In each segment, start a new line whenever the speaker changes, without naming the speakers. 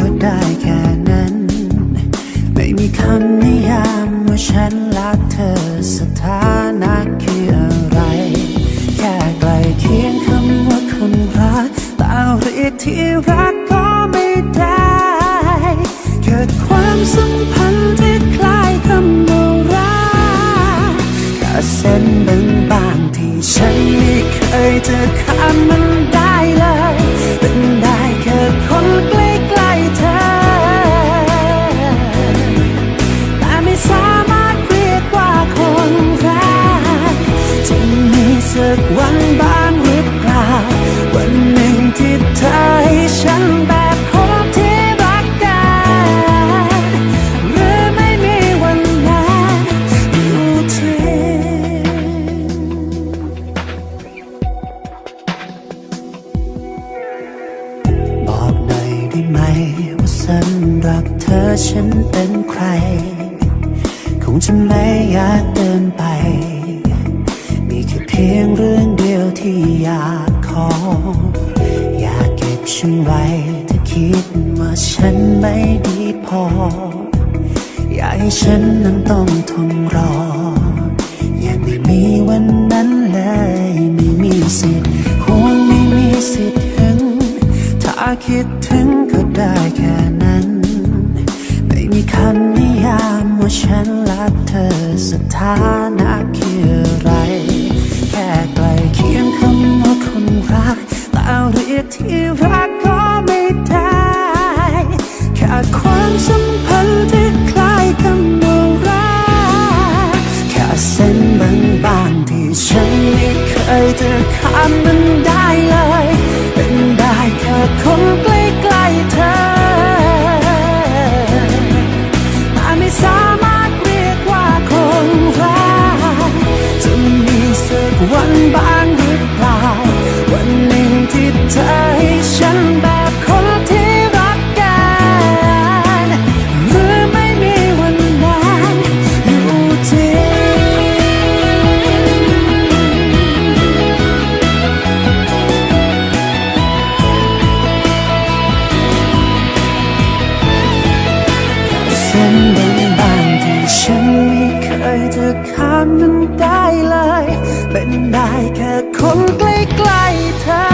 ก็ได้แค่นั้น ไม่มีคำนิยามว่าฉันและเธอสถานะคืออะไร แค่ใกลเคียงคำว่าคนรักแต่เรียกที่รักก็ไม่ได้ เกิดความสัมพันธ์ที่คล้ายคำว่ารักแค่เส้นบางๆที่ฉันไม่เคยจะข้ามมัน สักวันบ้างหรือเปล่า วันหนึ่งที่เธอให้ฉันแบบคนที่รักกันหรือไม่มีวันนั้นอยู่ที่บอกหน่อยได้ไหมว่าสำหรับเธอฉันเป็นใคร คงจะไม่อยากเดินไป พียงเรื่องเดียวที่อยากขอ อยากเก็บฉันไว้ถ้าคิดว่าฉันไม่ดีพอ อยากให้ฉันนั้นต้องทนรอ ยังไม่มีวันนั้นเลยไม่มีสิทธิ์ห่วงไม่มีสิทธิ์หึง ถ้าคิดถึงก็ได้แค่นั้น ไม่มีคำนิยามว่าฉันและเธอสถานะคืออะไร เรียกที่รักก็ไม่ได้แค่ความสัมพันธ์ที่คล้ายคำว่าราแค่เส้นบางๆที่ฉันไม่เคยจะข้ามมันได้ ข้ามมันได้เลย เป็นได้แค่คนใกล้ๆเธอ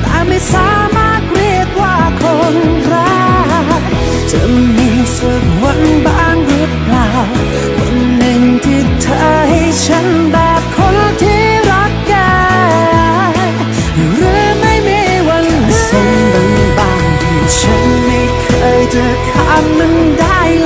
แต่ไม่สามารถเรียกว่าคนรัก จะมีสักวันบ้างหรือเปล่า วันหนึ่งที่เธอให้ฉันแบบคนที่รักกันหรือไม่มีวันนั้นเส้นบางๆที่ฉันไม่เคยจะข้ามมันได้เลย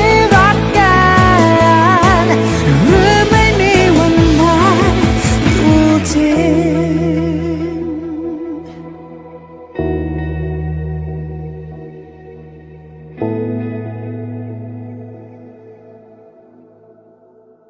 ่